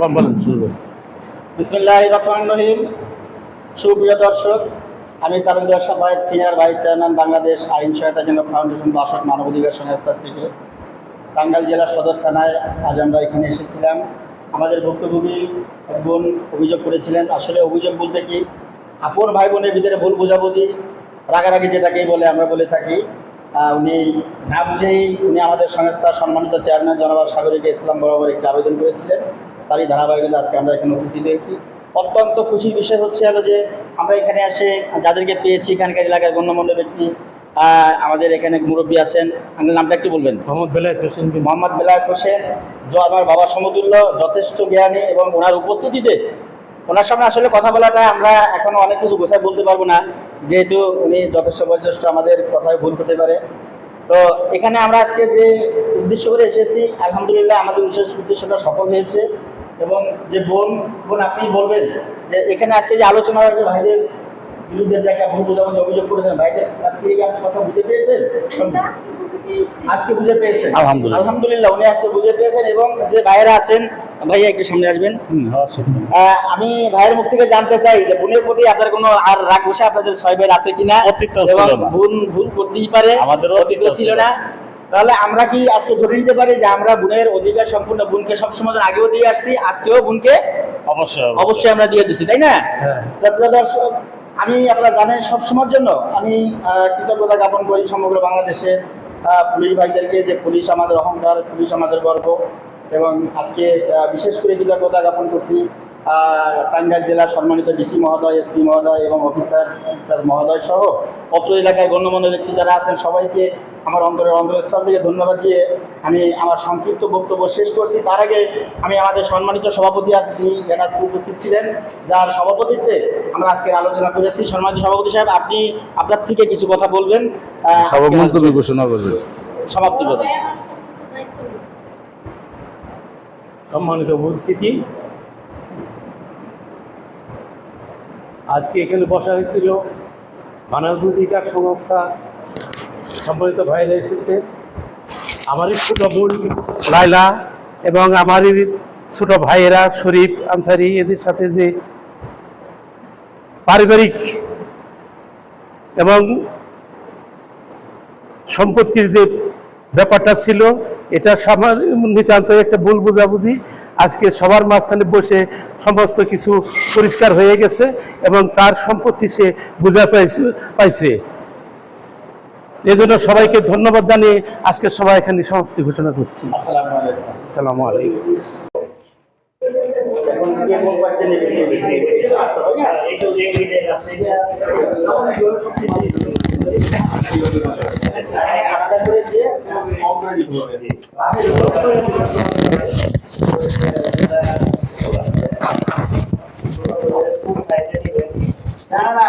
বলেন সুপ্রিয় দর্শক, আমি Talukdar Safayet senior vice chairman Bangladesh আইন সহায়তা কেন্দ্র ফাউন্ডেশন বাসক মানবাধিকার সংস্থার থেকে টাঙ্গাইল জেলার সদর থানায় আজ আমরা এখানে এসেছিলাম। আমাদের ভুক্তভোগী বোন অভিযোগ করেছিলেন। আসলে অভিযোগ বলতে কি আপন ভাই বোনের ভিতরে ভুল বোঝাবুঝি, রাগারাগি যেটাকেই বলে আমরা বলে থাকি। উনি না বুঝেই উনি আমাদের সংস্থার সম্মানিত চেয়ারম্যান জনাব সাগরিকা ইসলাম বরাবর একটি আবেদন করেছিলেন। তারই ধারাবাহিকতা আজকে আমরা এখানে উপস্থিত হয়েছি। অত্যন্ত খুশির বিষয় হচ্ছে হলো যে আমরা এখানে এসে যাদেরকে পেয়েছি এখানকার এলাকার গণ্যমান্য ব্যক্তি আমাদের এখানে মুরব্বী আছেন। আপনার নামটা একটু বলবেন? মোহাম্মদ বেলায়েত হোসেন মোহাম্মদ বেলায়েত হোসেন। আমার বাবা সমতুল্য যথেষ্ট জ্ঞানী এবং ওনার উপস্থিতিতে ওনার সামনে আসলে কথা বলাটা আমরা এখনও অনেক কিছু গোছায় বলতে পারব না যেহেতু উনি যথেষ্ট বয়োজ্যেষ্ঠ আমাদের কথায় ভুল হতে পারে। তো এখানে আমরা আজকে যে উদ্দেশ্য করে এসেছি আলহামদুলিল্লাহ আমাদের বিশেষ উদ্দেশ্যটা সফল হয়েছে। এবং যে বোন বোন আপনি বলবেন যে এখানে আজকে যে আলোচনা হয়েছে ভাইদের বিরুদ্ধে যে একটা ভুল বোঝাবুঝি অভিযোগ করেছেন ভাইদের কাছ থেকে কি আপনি কথা বুঝে পেরেছেন? আজকে বুঝে পেয়েছেন আলহামদুলিল্লাহ। আলহামদুলিল্লাহ উনি আজকে বুঝে পেয়েছেন এবং যে ভাইয়েরা আছেন ভাইয়া একটু সামনে আসবেন। আহ, আমি ভাইয়ের মুখ থেকে জানতে চাই যে বোনের প্রতি আপনার কোনো আর রাগ বসে আপনাদের ছয় ভাইয়ের আছে কিনা? অতীত এবং ছিল না। বোন ভুল করতেই পারে আমাদেরও অতীত ছিল। না। তাহলে আমরা কি আজকে ধরে নিতে পারি যে আমরা বোনের অধিকার সম্পূর্ণ বোনকে সবসময় আগেও দিয়ে আসছি আজকেও বোনকে অবশ্যই অবশ্যই আমরা দিয়ে দিচ্ছি তাই না হ্যাঁ। দর্শক আমি আপনারা জানেন সবসময়ের জন্য আমি কৃতজ্ঞতা জ্ঞাপন করি সমগ্র বাংলাদেশে পুলিশ ভাইদেরকে যে পুলিশ আমাদের অহংকার পুলিশ আমাদের গর্ব এবং আজকে বিশেষ করে কৃতজ্ঞতা জ্ঞাপন করছি টাঙ্গাইল জেলার সম্মানিত ডিসি মহোদয় এসপি মহোদয় এবং অফিসার অফিসার মহোদয় সহ অত্র এলাকায় গণ্যমান্য ব্যক্তি যারা আছেন সবাইকে আমার অন্তরের অন্তরস্থল থেকে ধন্যবাদ দিয়ে আমি আমার সংক্ষিপ্ত বক্তব্য শেষ করছি। তার আগে আমি আমাদের সম্মানিত সভাপতি আজকে তিনি এখানে উপস্থিত ছিলেন যার সভাপতিত্বে আমরা আজকে আলোচনা করেছি। সম্মানিত সভাপতি সাহেব আপনি আপনার থেকে কিছু কথা বলবেন। আজকের সবার ঘোষণা করবে সমাপ্তি করবেন সম্মানিত উপস্থিতি। আজকে এখানে বসা হয়েছিল মানবাধিকার সংস্থা সম্মানিত ভাইরা এসেছে। আমারই ছোট বোন লাইলা এবং আমারই ছোট ভাইয়েরা শরীফ আনসারি, এদের সাথে যে পারিবারিক এবং সম্পত্তির যে ব্যাপারটা ছিল, এটা নিতান্ত একটা ভুল বোঝাবুঝি। আজকে সবার মাঝখানে বসে সমস্ত কিছু পরিষ্কার হয়ে গেছে এবং তার সম্পত্তি সে বুঝা পাইছে পাইছে। এজন্য সবাইকে ধন্যবাদ জানিয়ে আজকে সবাই এখানে সমাপ্তি ঘোষণা করছি আসসালামু আলাইকুম না? না, না,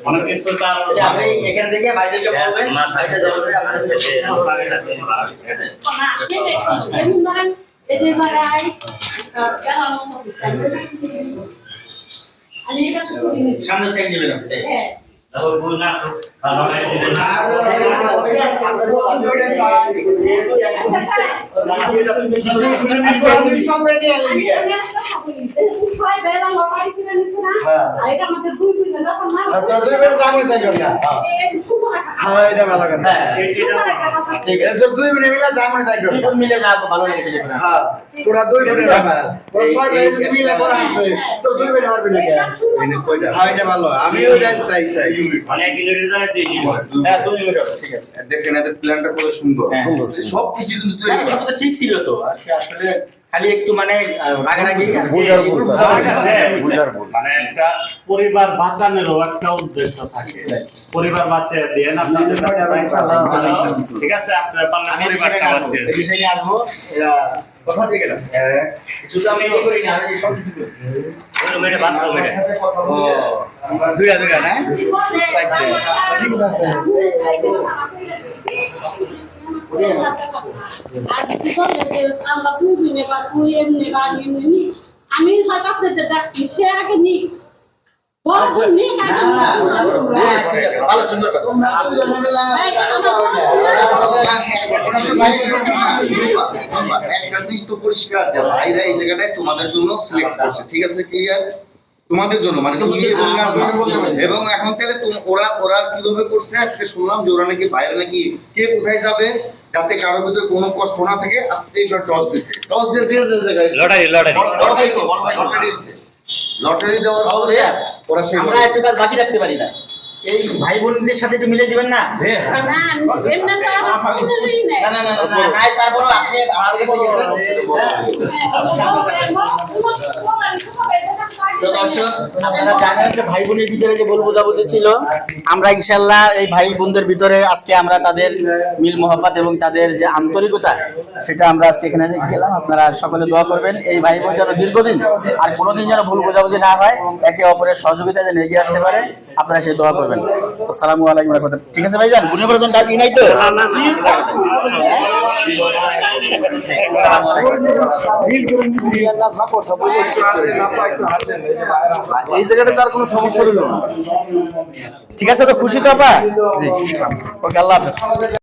অনেক কিছু তার আপনি এখান থেকে বাইরেকে বলবেন, বাইরে যাবে, আপনাদের ঠিক আছে? না সেটাই যেমন ধরেন এই যে জায়গায় আমি এটা সামনে সাইড নেবেন আপনি, হ্যাঁ হ্যাঁ। আপনারা হ্যাঁ, তাই চাই। দেখেন এদের প্ল্যানটা কত সুন্দর হ্যাঁ। সুন্দর সব কিছু কিন্তু তৈরি ঠিক ছিল তো। আসলে খালি একটু মানে রাগারাগি। হ্যাঁ। মানে একটা পরিবার বাঁচানোরও একটা উদ্দেশ্য থাকে। পরিবার বাঁচিয়ে দেন আপনাদের ঠিক আছে আপনারা পারলে পরিবারটা আসব। বাঁচিয়ে এই বিষয়ে নিয়ে আসব। এরা কোথা গেলাম। শুধু আমি করি না আমি সব কিছু করি। ও দুইটা দুইটা না? ঠিক আছে। হ্যাঁ, একটা জিনিস তো পরিষ্কার যে ভাইরা এই জায়গাটায় তোমাদের জন্য সিলেক্ট করছে ঠিক আছে ক্লিয়ার তোমাদের জন্য মানে তুমি এবং আজমান এবং এখন তাহলে তোম- ওরা ওরা কীভাবে করছে? আজকে শুনলাম যে ওরা নাকি বাইরে নাকি কে কোথায় যাবে যাতে কারোর ভিতরে কোনো কষ্ট না থাকে আজকে এইবার টস দিছে। টস দিয়ে যে যে জায়গায়। Lottery lottery. Lottery lottery lottery দেওয়ার পরে ওরা সেই আমরা একটু কাজ বাকি রাখতে পারি না। এই ভাই বোনদের সাথে একটু মিলে দিবেন না? না। এমনি তো আমার খুবই নেই। না না না না, না নাই তারপরে আপনি আমাদের কাছে গেছেন। দর্শক আপনারা জানেন যে ভাই বোনের ভিতরে যে বল বোঝাবুঝি ছিল আমরা ইনশাল্লাহ এই ভাই বোনদের ভিতরে আজকে আমরা তাদের মিল মোহাম্মত এবং তাদের যে আন্তরিকতা সেটা আমরা আজকে এখানে গেলাম। আপনারা সকলে দোয়া করবেন এই ভাই বোন যেন দীর্ঘদিন আর কোনোদিন যেন ভুল বোঝাবুঝি না হয় একে অপরের সহযোগিতা যেন এগিয়ে আসতে পারে। আপনারা সেই দোয়া করবেন। আসসালামু আলাইকুম রহমতুল্লাহ। ঠিক আছে ভাইজান বুনিয়া পড়বেন দাদি নাই তো? এই জায়গাটা তার কোনো সমস্যা ঠিক আছে তো, খুশি তো আপা? জি। ওকে, আল্লাহ হাফেজ।